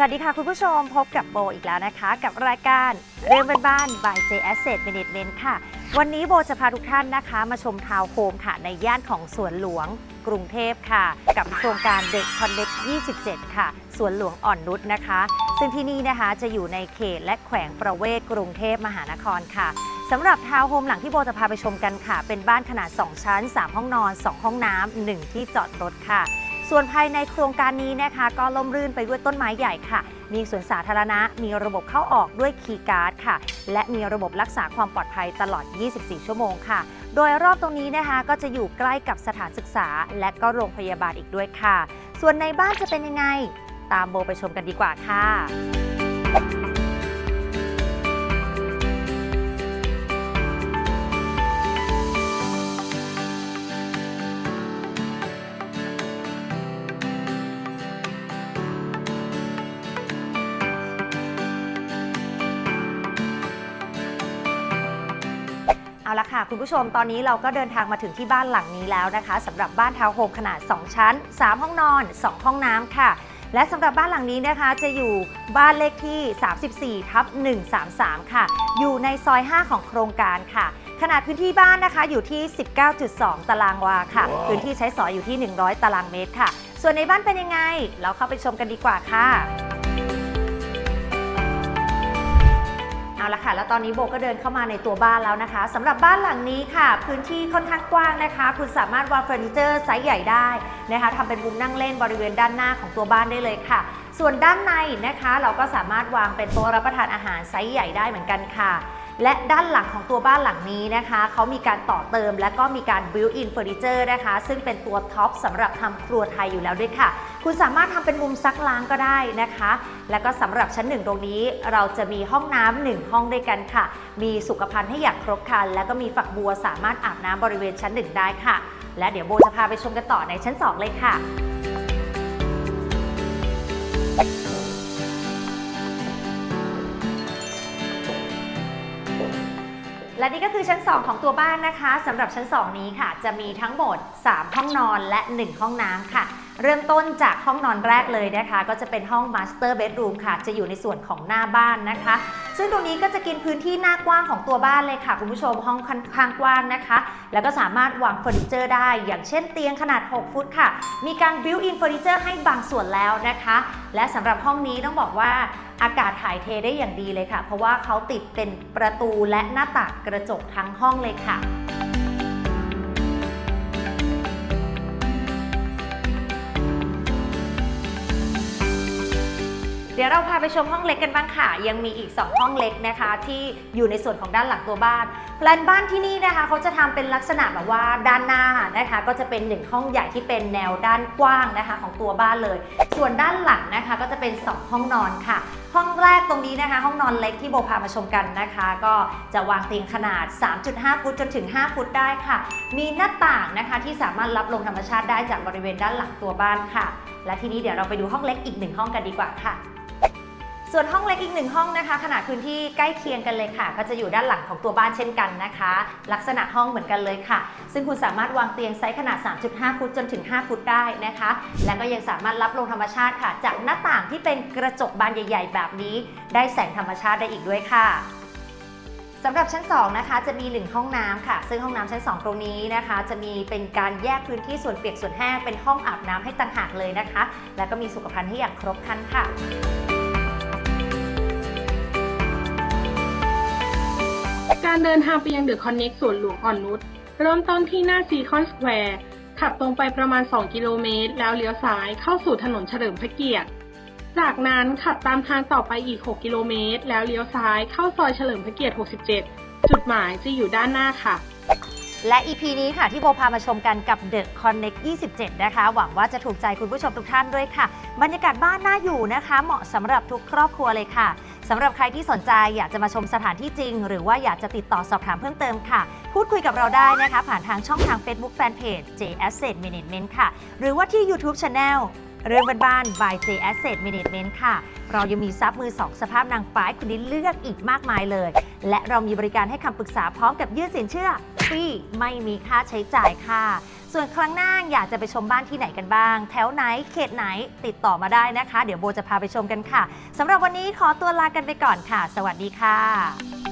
สวัสดีค่ะคุณผู้ชมพบกับโบอีกแล้วนะคะ กับรายการเรื่องบ้านๆ by J Asset Management ค่ะ วันนี้โบจะพาทุกท่านนะคะ มาชมทาวน์โฮมค่ะ ในย่านของสวนหลวงกรุงเทพค่ะ กับโครงการเด็กคอนเน็ก27 ค่ะ สวนหลวงอ่อนนุชนะคะ ซึ่งที่นี่นะคะจะอยู่ในเขตและแขวงประเวศกรุงเทพมหานครค่ะสำหรับทาวน์โฮมหลังที่โบจะพาไปชมกันค่ะ เป็นบ้านขนาด 2 ชั้น 3 ห้องนอน 2 ห้องน้ำ1ที่จอดรถค่ะ ส่วนภายในโครงการนี้นะคะ ก็ล่มรื่นไปด้วยต้นไม้ใหญ่ค่ะ มีสวนสาธารณะ มีระบบเข้าออกด้วยคีย์การ์ดค่ะ และมีระบบรักษาความปลอดภัยตลอด 24 ชั่วโมงค่ะ โดยรอบตรงนี้นะคะ ก็จะอยู่ใกล้กับสถานศึกษา และก็โรงพยาบาลอีกด้วยค่ะ ส่วนในบ้านจะเป็นยังไง ตามโบไปชมกันดีกว่าค่ะ เอาละค่ะ คุณผู้ชมตอนนี้เราก็เดินทางมาถึงที่บ้านหลังนี้แล้วนะคะสำหรับบ้านทาวน์โฮมขนาด 2 ชั้น 3 ห้องนอน 2 ห้องน้ำค่ะ และสำหรับบ้านหลังนี้นะคะจะอยู่บ้านเลขที่ 34ทับ133 ค่ะ อยู่ในซอย 5 ของโครงการค่ะ ขนาดพื้นที่บ้านนะคะอยู่ที่ 19.2 ตารางวาค่ะพื้นที่ใช้สอยอยู่ที่ 100 ตารางเมตรค่ะ ส่วนในบ้านเป็นยังไง เราเข้าไปชมกันดีกว่าค่ะ ค่ะ แล้วตอนนี้โบก็เดินเข้ามาในตัวบ้านแล้วนะคะสำหรับบ้านหลังนี้ค่ะ พื้นที่ค่อนข้างกว้างนะคะ คุณสามารถวางเฟอร์นิเจอร์ไซส์ใหญ่ได้นะคะทำเป็นมุมนั่งเล่นบริเวณด้านหน้าของตัวบ้านได้เลยค่ะ ส่วนด้านในนะคะ เราก็สามารถวางเป็นโต๊ะรับประทานอาหารไซส์ใหญ่ได้เหมือนกันค่ะ และด้านหลังของตัวบ้านหลังนี้นะคะ เขามีการต่อเติมและก็มีการ built-in furniture นะคะ ซึ่งเป็นตัวท็อปสำหรับทำครัวไทยอยู่แล้วด้วยค่ะ คุณสามารถทำเป็นมุมซักล้างก็ได้นะคะ แล้วก็สำหรับชั้นหนึ่งตรงนี้ เราจะมีห้องน้ำหนึ่งห้องด้วยกันค่ะ มีสุขภัณฑ์ให้อย่างครบครัน แล้วก็มีฝักบัวสามารถอาบน้ำบริเวณชั้นหนึ่งได้ค่ะ และเดี๋ยวโบจะพาไปชมกันต่อในชั้นสองเลยค่ะ และนี่ก็คือชั้น 2 ของตัวบ้านนะคะสำหรับชั้น 2 นี้ค่ะ จะมีทั้งหมด 3 ห้องนอนและ 1 ห้องน้ำค่ะ เริ่มต้นจากห้องนอนแรกเลยนะคะ ก็จะเป็นห้อง Master Bedroom ค่ะ จะอยู่ในส่วนของหน้าบ้านนะคะ ซึ่งตรงนี้ก็จะกินพื้นที่หน้ากว้างของตัวบ้านเลยค่ะ คุณผู้ชมห้องค่อนข้างกว้างนะคะ แล้วก็สามารถวางเฟอร์นิเจอร์ได้ อย่างเช่นเตียงขนาด 6 ฟุตค่ะ มีการ built-in เฟอร์นิเจอร์ให้บางส่วนแล้วนะคะ และสำหรับห้องนี้ต้องบอกว่าอากาศถ่ายเทได้อย่างดีเลยค่ะ เพราะว่าเขาติดเป็นประตูและหน้าต่างกระจกทั้งห้องเลยค่ะ เดี๋ยวเราพาไปชมห้องเล็กกันบ้างค่ะ ยังมีอีก 2 ห้องเล็กนะคะ ที่อยู่ในส่วนของด้านหลังตัวบ้านแปลนบ้านที่นี่นะคะเขาจะทำเป็นลักษณะแบบว่าด้านหน้านะคะ ก็จะเป็น1ห้องใหญ่ที่เป็นแนวด้านกว้างนะคะ ของตัวบ้านเลย ส่วนด้านหลังนะคะ ก็จะเป็น 2 ห้องนอนค่ะ ห้องแรกตรงนี้นะคะ ห้องนอนเล็กที่โบพามาชมกันนะคะ ก็จะวางเตียงขนาด 3.5 ฟุตจนถึง 5 ฟุตได้ค่ะ มีหน้าต่างนะคะที่สามารถรับลมธรรมชาติได้จากบริเวณด้านหลังตัวบ้านค่ะ และทีนี้เดี๋ยวเราไปดูห้องเล็กอีกหนึ่งห้องกันดีกว่าค่ะ ส่วนห้องเล็กอีกหนึ่งห้องนะคะ ขนาดพื้นที่ใกล้เคียงกันเลยค่ะ ก็จะอยู่ด้านหลังของตัวบ้านเช่นกันนะคะ ลักษณะห้องเหมือนกันเลยค่ะ ซึ่งคุณสามารถวางเตียงไซส์ขนาด 3.5 ฟุตจนถึง 5 ฟุตได้นะคะ และก็ยังสามารถรับลมธรรมชาติค่ะ จากหน้าต่างที่เป็นกระจกบานใหญ่ ๆ แบบนี้ ได้แสงธรรมชาติได้อีกด้วยค่ะสำหรับชั้น 2 นะคะ จะมี 1 ห้องน้ำค่ะ ซึ่งห้องน้ำชั้น 2 ตรงนี้นะคะ จะมีเป็นการแยกพื้นที่ส่วนเปียกส่วนแห้งเป็นห้องอาบน้ำให้ต่างหากเลยนะคะ แล้วก็มีสุขภัณฑ์ให้อย่างครบครันค่ะ การเดินทางไปยังเดอะคอนเน็กส่วนหลวงอ่อนนุชเริ่มต้นที่หน้าซีคอนสแควร์ขับตรงไปประมาณ 2 กิโลเมตร แล้วเลี้ยวซ้ายเข้าสู่ถนนเฉลิมพระเกียรติ จากนั้นขับตามทางต่อไปอีก 6 กิโลเมตร แล้วเลี้ยวซ้ายเข้าซอยเฉลิมพระเกียรติ 67 จุดหมายจะอยู่ด้านหน้าค่ะ และ EP นี้ค่ะที่โบพามาชมกันกับ The Connect 27 นะคะ หวังว่าจะถูกใจคุณผู้ชมทุกท่านด้วยค่ะ บรรยากาศบ้านน่าอยู่นะคะ เหมาะสำหรับทุกครอบครัวเลยค่ะ สำหรับใครที่สนใจอยากจะมาชมสถานที่จริง หรือว่าอยากจะติดต่อสอบถามเพิ่มเติมค่ะ พูดคุยกับเราได้นะคะ ผ่านทางช่องทาง Facebook Fanpage J Asset Management ค่ะ หรือว่าที่ YouTube Channel เรื่องบ้านๆ by J Asset Management ค่ะ เรายังมีซับมือ2สภาพนางฟ้าให้คุณได้เลือกอีกมากมายเลย และเรามีบริการให้คำปรึกษาพร้อมกับยื่นสินเชื่อฟรีไม่มีค่าใช้จ่ายค่ะ ส่วนครั้งหน้าอยากจะไปชมบ้านที่ไหนกันบ้าง แถวไหนเขตไหนติดต่อมาได้นะคะ เดี๋ยวโบจะพาไปชมกันค่ะสำหรับวันนี้ขอตัวลากันไปก่อนค่ะ สวัสดีค่ะ